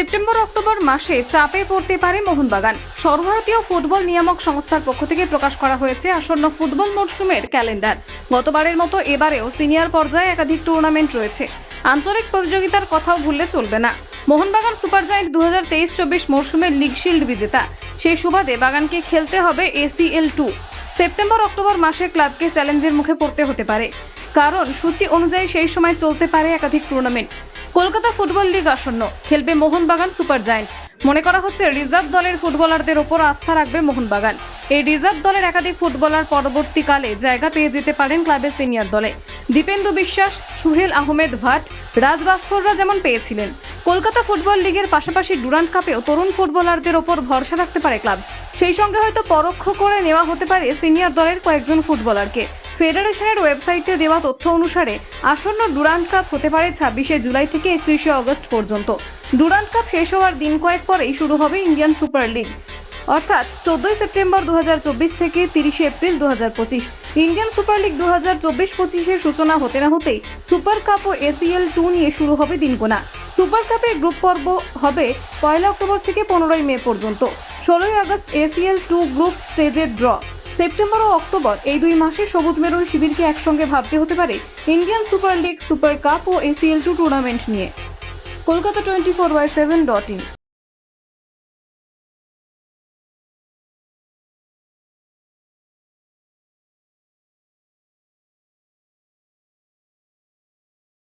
September October মাসে চাপে পড়তে পারে মোহনবাগান। সর্বভারতীয় ফুটবল নিয়ামক সংস্থার পক্ষ থেকে প্রকাশ করা হয়েছে আসন্ন ফুটবল মরশুমের ক্যালেন্ডার। গতবারের মতো এবারেও সিনিয়র পর্যায়ে একাধিক টুর্নামেন্ট রয়েছে। আঞ্চলিক প্রতিযোগিতার কথাও ভুললে চলবে না। মোহনবাগান সুপার জায়েন্ট দু হাজার তেইশ চব্বিশ মরশুমের লিগ শিল্ড বিজেতা। সেই সুবাদে বাগানকে খেলতে হবে এসিএল টু। সেপ্টেম্বর অক্টোবর মাসে ক্লাবকে চ্যালেঞ্জের মুখে পড়তে হতে পারে। কারণ সূচি অনুযায়ী সেই সময় চলতে পারে একাধিক টুর্নামেন্ট। কলকাতা ফুটবল লিগ আসন্ন। খেলবে মোহনবাগান সুপার জায়েন্ট। মনে করা হচ্ছে রিজার্ভ দলের ফুটবলারদের ওপর আস্থা রাখবে মোহনবাগান। এই রিজার্ভ দলের একাধিক ফুটবলার পরবর্তীকালে জায়গা পেয়ে যেতে পারেন ক্লাবের সিনিয়র দলে। দীপেন্দু বিশ্বাস, সুহেল আহমেদ ভাট, রাজ বাস্কররা যেমন পেয়েছিলেন। কলকাতা ফুটবল লিগের পাশাপাশি ডুরান্ট কাপেও তরুণ ফুটবলারদের ওপর ভরসা রাখতে পারে ক্লাব। সেই সঙ্গে হয়তো পরোক্ষ করে নেওয়া হতে পারে সিনিয়র দলের কয়েকজন ফুটবলারকে। ফেডারেশনের ওয়েবসাইটে দেওয়া তথ্য অনুসারে আসন্ন ডুরান্ট কাপ হতে পারে ছাব্বিশে জুলাই থেকে একত্রিশে অগস্ট পর্যন্ত। ডুরান্ট কাপ শেষ হওয়ার দিন কয়েক পরেই শুরু হবে ইন্ডিয়ান সুপার লিগ। অর্থাৎ চোদ্দই সেপ্টেম্বর দু হাজার চব্বিশ থেকে তিরিশে এপ্রিল দু হাজার পঁচিশ। ইন্ডিয়ান সুপার লিগ দু হাজার চব্বিশ পঁচিশের সূচনা হতে না হতেই সুপার কাপ ও এসিএল টু নিয়ে শুরু হবে দিনগোনা। সুপার কাপের গ্রুপ পর্ব হবে পয়লা অক্টোবর থেকে পনেরোই মে পর্যন্ত। ষোলোই আগস্ট এসিএল টু গ্রুপ স্টেজের ড্র। সেপ্টেম্বর ও অক্টোবর এই দুই মাসে সবুজ মেরুন শিবিরকে একসঙ্গে ভাবতে হতে পারে Indian super league, super cup ও এসিএল টু টুর্নামেন্ট নিয়ে। Kolkata twenty four by seven dot in.